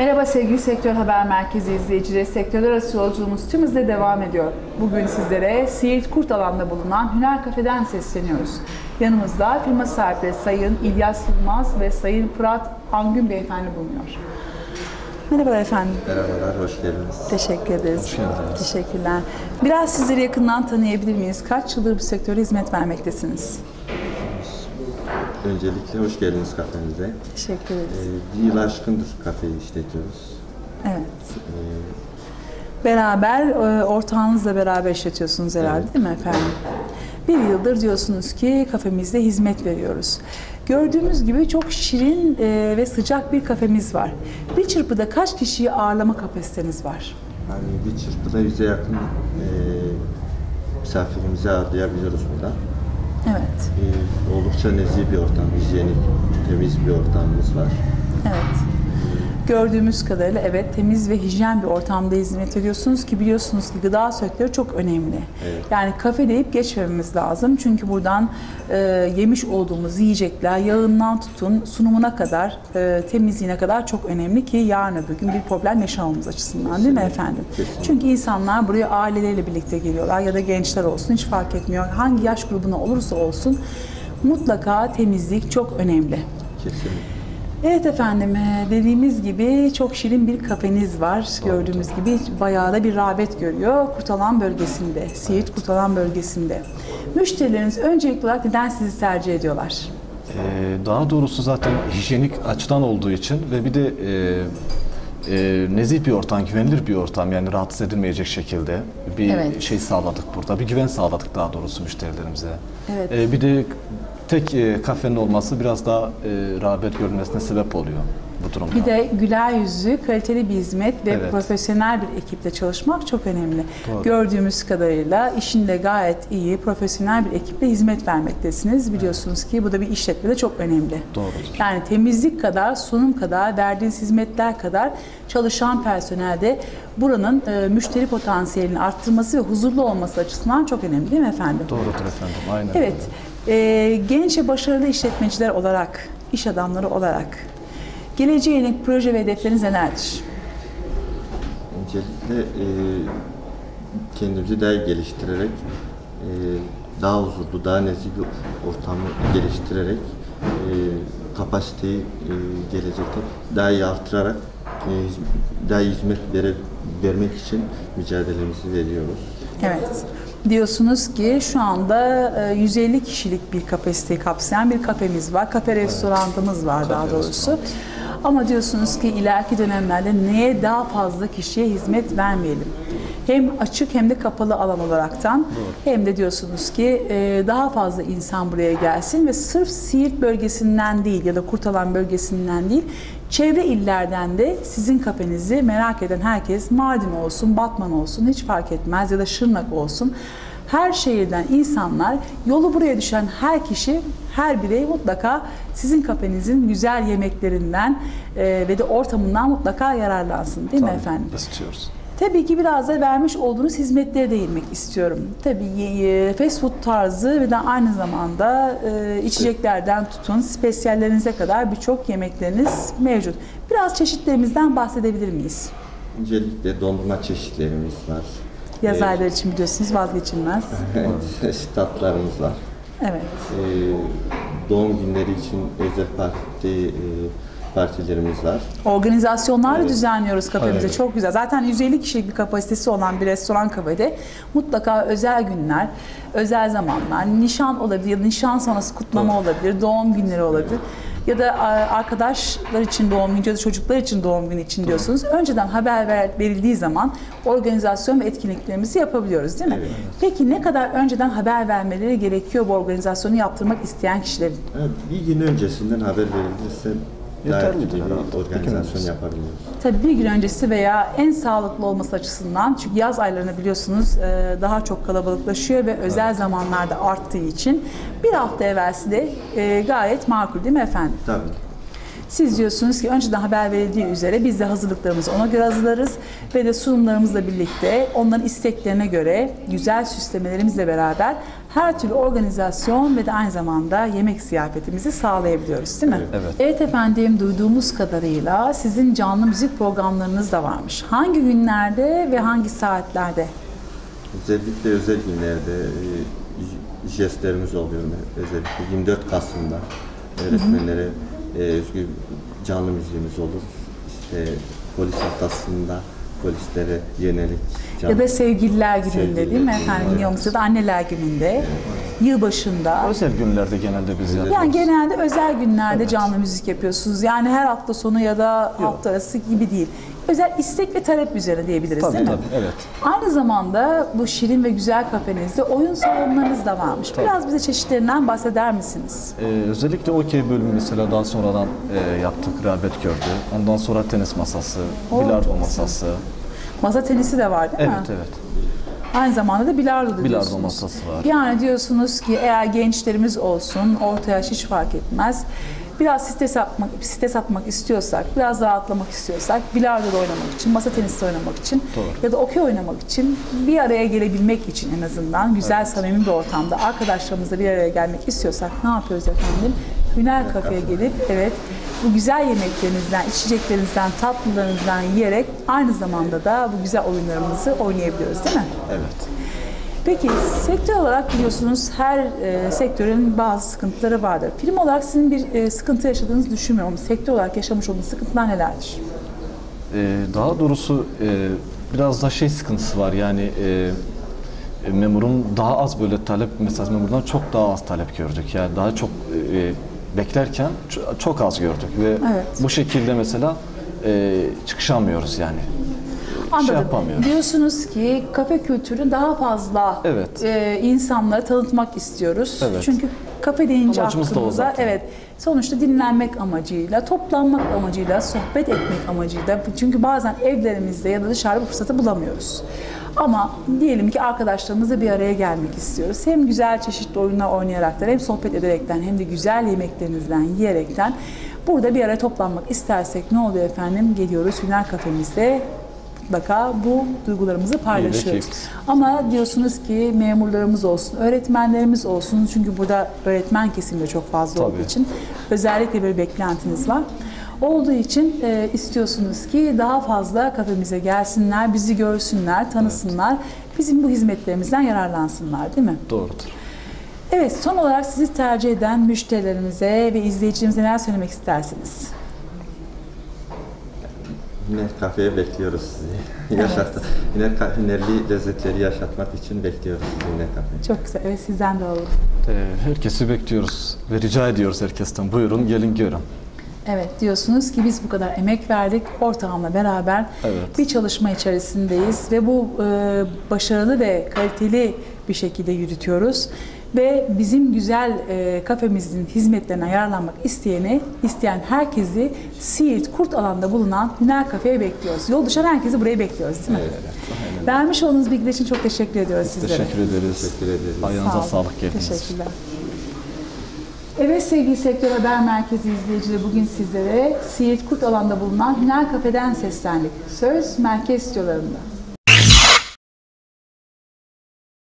Merhaba sevgili Sektör Haber Merkezi izleyicileri. Sektörler arası yolculuğumuz tüm hızla devam ediyor. Bugün sizlere Siirt Kurt Alan'da bulunan Hüner Kafe'den sesleniyoruz. Yanımızda firma sahipleri Sayın İlyas Yılmaz ve Sayın Fırat Angün Beyefendi bulunuyor. Merhaba efendim. Merhabalar, hoş geldiniz. Teşekkür ederiz. Hoş geldiniz. Teşekkürler. Biraz sizleri yakından tanıyabilir miyiz? Kaç yıldır bu sektöre hizmet vermektesiniz? Öncelikle hoş geldiniz kafemize. Teşekkür ederiz. Ee, bir yıl aşkındır kafeyi işletiyoruz. Evet. Ee, Beraber, e, ortağınızla beraber işletiyorsunuz herhalde Evet. değil mi efendim? Bir yıldır diyorsunuz ki kafemizde hizmet veriyoruz. Gördüğümüz gibi çok şirin e, ve sıcak bir kafemiz var. Bir çırpıda kaç kişiyi ağırlama kapasiteniz var? hani bir çırpıda yüze yakın e, misafirimizi ağırlayabiliyoruz burada. Evet, Ee, oldukça nezih bir ortam, hijyenik, temiz bir ortamımız var. evet. Gördüğümüz kadarıyla evet temiz ve hijyen bir ortamda hizmet ediyorsunuz ki biliyorsunuz ki gıda sektörü çok önemli. Evet. Yani kafe deyip geçmememiz lazım. Çünkü buradan e, yemiş olduğumuz yiyecekler yağından tutun sunumuna kadar, e, temizliğine kadar çok önemli ki yarın öbür gün bir problem yaşamamız açısından değil mi Kesinlikle, efendim? kesinlikle. Çünkü insanlar buraya aileleriyle birlikte geliyorlar ya da gençler olsun hiç fark etmiyor. Hangi yaş grubuna olursa olsun mutlaka temizlik çok önemli. Kesinlikle. Evet efendim, e, dediğimiz gibi çok şirin bir kafeniz var. Gördüğümüz gibi bayağı da bir rağbet görüyor. Kurtalan bölgesinde, Siirt Kurtalan bölgesinde. Müşterileriniz öncelikli olarak neden sizi tercih ediyorlar? Ee, daha doğrusu zaten hijyenik açıdan olduğu için ve bir de e, e, nezih bir ortam, güvenilir bir ortam yani rahatsız edilmeyecek şekilde bir Evet. şey sağladık burada. Bir güven sağladık daha doğrusu müşterilerimize. Evet. Ee, bir de tek e, kafenin olması biraz daha e, rağbet görülmesine sebep oluyor bu durumda. Bir de güler yüzlü, kaliteli bir hizmet ve Evet. profesyonel bir ekiple çalışmak çok önemli. Doğru. Gördüğümüz kadarıyla işinde gayet iyi, profesyonel bir ekiple hizmet vermektesiniz. Biliyorsunuz ki bu da bir işletmede çok önemli. Doğrudur. Yani temizlik kadar, sunum kadar, verdiğiniz hizmetler kadar çalışan personelde buranın e, müşteri potansiyelini arttırması ve huzurlu olması açısından çok önemli değil mi efendim? Doğrudur efendim. Aynen. Evet, e, genç ve başarılı işletmeciler olarak, iş adamları olarak geleceğe yönelik proje ve hedefleriniz nelerdir? Öncelikle e, kendimizi daha geliştirerek, e, daha huzurlu, daha nezih bir ortamı geliştirerek e, kapasiteyi e, gelecekte daha iyi artırarak e, daha iyi hizmet vere, vermek için mücadelemizi veriyoruz. Evet. Diyorsunuz ki şu anda e, 150 kişilik bir kapasiteyi kapsayan bir kafemiz var. Kafe restoranımız var daha Kafe doğrusu. Ama diyorsunuz ki ileriki dönemlerde neye daha fazla kişiye hizmet vermeyelim? Hem açık hem de kapalı alan olaraktan hem de diyorsunuz ki e, daha fazla insan buraya gelsin ve sırf Siirt bölgesinden değil ya da Kurtalan bölgesinden değil çevre illerden de sizin kafenizi merak eden herkes Mardin olsun, Batman olsun hiç fark etmez ya da Şırnak olsun her şehirden insanlar yolu buraya düşen her kişi, her birey mutlaka sizin kafenizin güzel yemeklerinden e, ve de ortamından mutlaka yararlansın değil mi Tabii, efendim? istiyoruz. Tabii ki biraz da vermiş olduğunuz hizmetlere değinmek istiyorum. Tabii e, fast food tarzı ve de aynı zamanda e, içeceklerden tutun spesiyallerinize kadar birçok yemekleriniz mevcut. Biraz çeşitlerimizden bahsedebilir miyiz? Öncelikle dondurma çeşitlerimiz var. Yaz ayları için biliyorsunuz vazgeçilmez. Evet, tatlarımız var. Evet. Ee, doğum günleri için özel parti e, partilerimiz var. Organizasyonlar Evet. düzenliyoruz kafemizde. Evet. Çok güzel. Zaten 150 kişilik bir kapasitesi olan bir restoran kafede mutlaka özel günler, özel zamanlar, nişan olabilir nişan sonrası kutlama olabilir, doğum günleri olabilir. Ya da arkadaşlar için doğum günü ya da çocuklar için doğum günü için diyorsunuz. Önceden haber ver- verildiği zaman organizasyon ve etkinliklerimizi yapabiliyoruz değil mi? Evet. Peki ne kadar önceden haber vermeleri gerekiyor bu organizasyonu yaptırmak isteyen kişilerin? Evet, bir gün öncesinden haber verilirse Yeterlidir herhalde. bir organizasyon yapabiliyoruz. Tabii bir gün öncesi veya en sağlıklı olması açısından çünkü yaz aylarını biliyorsunuz e, daha çok kalabalıklaşıyor ve özel zamanlarda arttığı için bir hafta evvelsi de e, gayet makul değil mi efendim? Tabii. Siz diyorsunuz ki önceden haber verildiği üzere biz de hazırlıklarımızı ona göre hazırlarız ve de sunumlarımızla birlikte onların isteklerine göre güzel süslemelerimizle beraber her türlü organizasyon ve de aynı zamanda yemek ziyafetimizi sağlayabiliyoruz değil mi? Evet. Evet efendim duyduğumuz kadarıyla sizin canlı müzik programlarınız da varmış. Hangi günlerde ve hangi saatlerde? Özellikle özel günlerde e, jestlerimiz oluyor. Özellikle 24 Kasım'da öğretmenlere e, özgü canlı müziğimiz olur. İşte polis haftasında polislere yönelik canlı Ya da sevgililer gününde Sevgililer değil mi efendim? evet. Yoksa da anneler gününde, yılbaşında. Özel günlerde genelde biz yapıyoruz. Yani genelde özel günlerde canlı müzik yapıyorsunuz. Yani her hafta sonu ya da hafta arası gibi değil. Özel istek ve talep üzerine diyebiliriz Tabii değil mi? tabii evet. Aynı zamanda bu şirin ve güzel kafenizde oyun salonlarınız da varmış. Biraz bize çeşitlerinden bahseder misiniz? Ee, özellikle okey bölümü mesela daha sonradan e, yaptık, rağbet gördü. Ondan sonra tenis masası, Oo, bilardo masası. Masa tenisi de var değil mi? Evet evet. Aynı zamanda da bilardo da Bilardo diyorsunuz. masası var. Yani diyorsunuz ki eğer gençlerimiz olsun, orta yaş hiç fark etmez. Biraz stres atmak, stres atmak istiyorsak, biraz rahatlamak istiyorsak, bilardo oynamak için, masa tenisi oynamak için Doğru. ya da okey oynamak için bir araya gelebilmek için en azından güzel, samimi bir ortamda arkadaşlarımızla bir araya gelmek istiyorsak ne yapıyoruz efendim? Hüner Kafe'ye gelip evet bu güzel yemeklerinizden, içeceklerinizden, tatlılarınızdan yiyerek aynı zamanda da bu güzel oyunlarımızı oynayabiliyoruz değil mi? Evet. Peki sektör olarak biliyorsunuz her e, sektörün bazı sıkıntıları vardır. Film olarak sizin bir e, sıkıntı yaşadığınızı düşünmüyorum. Sektör olarak yaşamış olduğunuz sıkıntılar nelerdir? Ee, daha doğrusu e, biraz da şey sıkıntısı var yani e, e, memurun daha az böyle talep mesela memurdan çok daha az talep gördük yani daha çok e, beklerken çok az gördük ve Evet. bu şekilde mesela e, çıkışamıyoruz yani. Anladım. Şey yapamıyoruz. Diyorsunuz ki kafe kültürü daha fazla Evet. e, insanlara tanıtmak istiyoruz. Evet. Çünkü kafe deyince Amacımız da o aklımıza zaten. evet sonuçta dinlenmek amacıyla, toplanmak amacıyla, sohbet etmek amacıyla. Çünkü bazen evlerimizde ya da dışarıda bu fırsatı bulamıyoruz. Ama diyelim ki arkadaşlarımızla bir araya gelmek istiyoruz. Hem güzel çeşitli oyunlar oynayaraktan, hem sohbet ederekten, hem de güzel yemeklerinizden yiyerekten burada bir araya toplanmak istersek ne oluyor efendim? Geliyoruz Hüner Kafemizde mutlaka bu duygularımızı paylaşıyoruz. Ama diyorsunuz ki memurlarımız olsun, öğretmenlerimiz olsun çünkü burada öğretmen kesimi de çok fazla olduğu Tabii. için özellikle bir beklentiniz var. Olduğu için e, istiyorsunuz ki daha fazla kafemize gelsinler, bizi görsünler, tanısınlar, bizim bu hizmetlerimizden yararlansınlar değil mi? Doğrudur. Evet, son olarak sizi tercih eden müşterilerimize ve izleyicilerimize neler söylemek istersiniz? Hüner kafeye bekliyoruz sizi. Yaşat, hüner, hünerli lezzetleri yaşatmak için bekliyoruz sizi Hüner kafeye. Çok güzel, evet sizden de alalım. Ee, herkesi bekliyoruz ve rica ediyoruz herkesten buyurun gelin görün. Evet diyorsunuz ki biz bu kadar emek verdik ortağımla beraber Evet. bir çalışma içerisindeyiz ve bu e, başarılı ve kaliteli bir şekilde yürütüyoruz ve bizim güzel e, kafemizin hizmetlerine yararlanmak isteyeni, isteyen herkesi Siirt Kurt alanda bulunan Hüner Kafe'ye bekliyoruz. Yol düşen herkesi buraya bekliyoruz değil mi? Vermiş olduğunuz bilgiler için çok teşekkür ediyoruz sizlere. Teşekkür ederiz. Teşekkür ederiz. Ayağınıza Sağ olun. sağlık geldiniz. Teşekkürler. Evet sevgili Sektör Haber Merkezi izleyicileri bugün sizlere Siirt Kurt alanda bulunan Hüner Kafe'den seslendik. Söz merkez stüdyolarında.